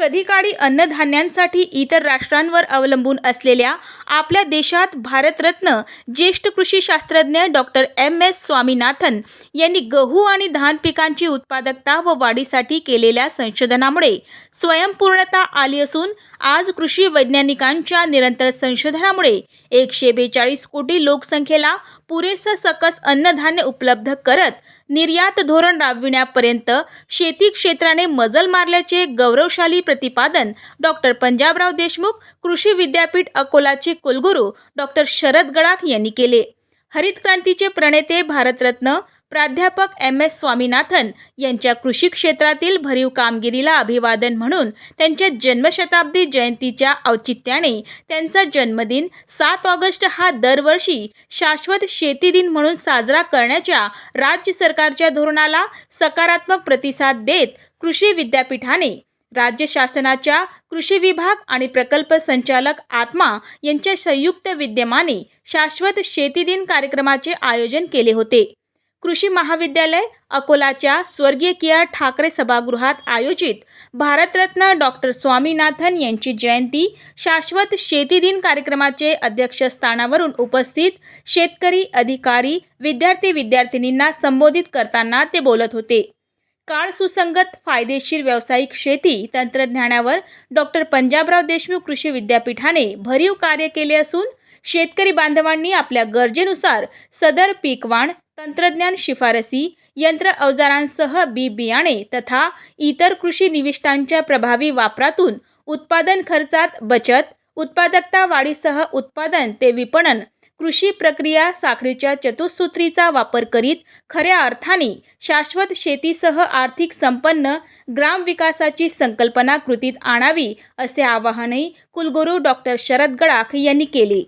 कधीकाळी अन्नधान्यांसाठी इतर राष्ट्रांवर अवलंबून असलेल्या आपल्या देशात भारतरत्न ज्येष्ठ कृषी शास्त्रज्ञ डॉक्टर एम. एस. स्वामीनाथन यांनी गहू आणि धान पिकांची उत्पादकता व वाढीसाठी केलेल्या संशोधनामुळे स्वयंपूर्णता आली असून आज कृषी वैज्ञानिकांच्या निरंतर संशोधनामुळे एकशे बेचाळीस कोटी लोकसंख्येला पुरेसं सकस अन्नधान्य उपलब्ध करत निर्यात धोरण राबविण्यापर्यंत शेती क्षेत्राने मजल मारल्याचे गौरवशाली प्रतिपादन डॉक्टर पंजाबराव देशमुख कृषी विद्यापीठ अकोलाचे कुलगुरू डॉक्टर शरद गडाख यांनी केले. हरित क्रांतीचे प्रणेते भारतरत्न प्राध्यापक एम एस स्वामीनाथन यांच्या कृषी क्षेत्रातील भरीव कामगिरीला अभिवादन म्हणून त्यांच्या जन्मशताब्दी जयंतीच्या औचित्याने त्यांचा जन्मदिन सात ऑगस्ट हा दरवर्षी शाश्वत शेती दिन म्हणून साजरा करण्याच्या राज्य सरकारच्या धोरणाला सकारात्मक प्रतिसाद देत कृषी विद्यापीठाने राज्य शासनाच्या कृषी विभाग आणि प्रकल्प संचालक आत्मा यांच्या संयुक्त विद्यमाने शाश्वत शेती दिन कार्यक्रमाचे आयोजन केले होते. कृषी महाविद्यालय अकोलाच्या स्वर्गीय किया ठाकरे सभागृहात आयोजित भारतरत्न डॉक्टर स्वामीनाथन यांची जयंती शाश्वत शेती दिन कार्यक्रमाचे अध्यक्षस्थानावरून उपस्थित शेतकरी अधिकारी विद्यार्थी विद्यार्थिनींना संबोधित करताना ते बोलत होते. काळ सुसंगत फायदेशीर व्यावसायिक शेती तंत्रज्ञानावर डॉक्टर पंजाबराव देशमुख कृषी विद्यापीठाने भरीव कार्य केले असून शेतकरी बांधवांनी आपल्या गरजेनुसार सदर पीकवाण तंत्रज्ञान शिफारसी यंत्र अवजारांसह बी बियाणे तथा इतर कृषी निविष्टांच्या प्रभावी वापरातून उत्पादन खर्चात बचत उत्पादकता वाढीसह उत्पादन ते विपणन कृषी प्रक्रिया साखळीच्या चतुसूत्रीचा वापर करीत खऱ्या अर्थाने शाश्वत शेतीसह आर्थिक संपन्न ग्राम विकासाची संकल्पना कृतीत आणावी असे आवाहनही कुलगुरू डॉक्टर शरद गडाख यांनी केले.